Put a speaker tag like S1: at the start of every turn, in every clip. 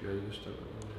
S1: Şu gölgesi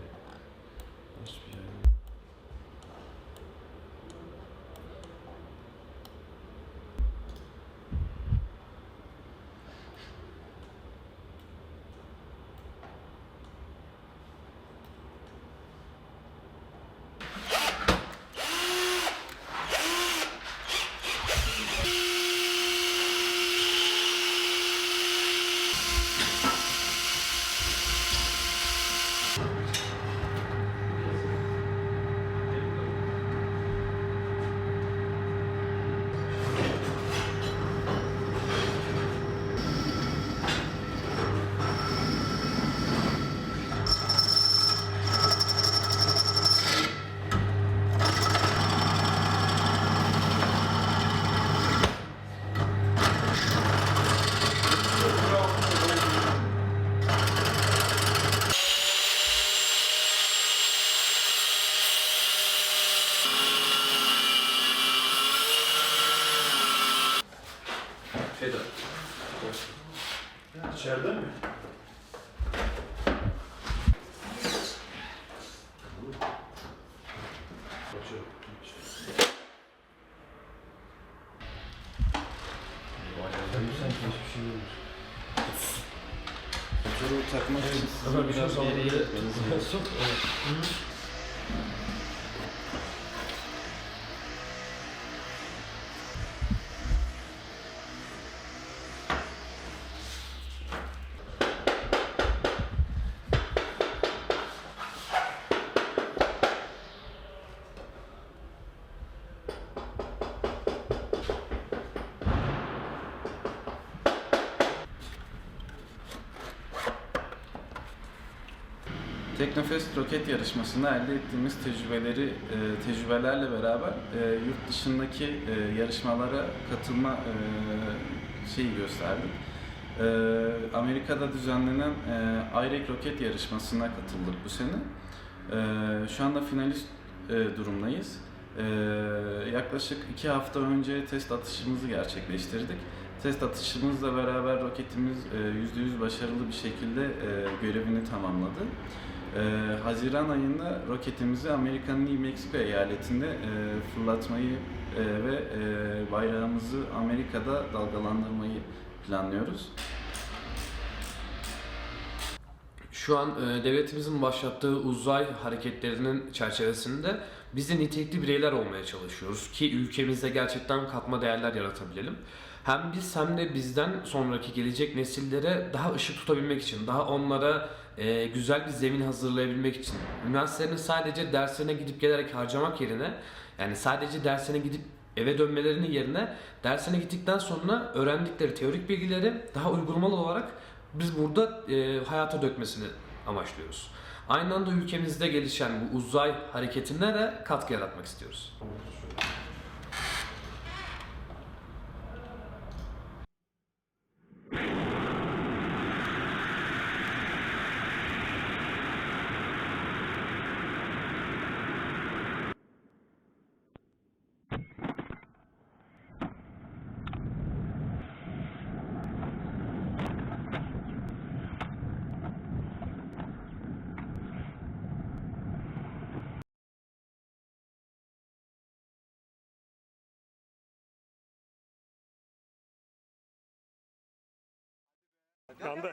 S2: İçeride mi?
S1: Motoru takmak için
S3: bir şey
S1: biraz
S3: soralım.
S1: geriye gitmeniz
S3: Sok.
S1: Teknofest roket yarışmasında elde ettiğimiz tecrübeleri, e, tecrübelerle beraber e, yurt dışındaki e, yarışmalara katılma şeyi gösterdik. Amerika'da düzenlenen e, IREC roket yarışmasına katıldık bu sene. Şu anda finalist durumdayız. Yaklaşık iki hafta önce test atışımızı gerçekleştirdik. Test atışımızla beraber roketimiz e, %100 başarılı bir şekilde görevini tamamladı. Ee, Haziran ayında roketimizi Amerika'nın New Mexico eyaletinde e, fırlatmayı e, ve e, bayrağımızı Amerika'da dalgalandırmayı planlıyoruz.
S3: Şu an e, devletimizin başlattığı uzay hareketlerinin çerçevesinde biz de nitelikli bireyler olmaya çalışıyoruz ki ülkemizde gerçekten katma değerler yaratabilelim. Hem biz hem de bizden sonraki gelecek nesillere daha ışık tutabilmek için, daha onlara e, güzel bir zemin hazırlayabilmek için. Üniversitelerin sadece derslerine gidip gelerek harcamak yerine, yani sadece derslerine gidip eve dönmelerinin yerine dersine gittikten sonra öğrendikleri teorik bilgileri daha uygulamalı olarak biz burada e, hayata dökmesini amaçlıyoruz. Aynı anda ülkemizde gelişen bu uzay hareketine de katkı yaratmak istiyoruz.
S2: 干杯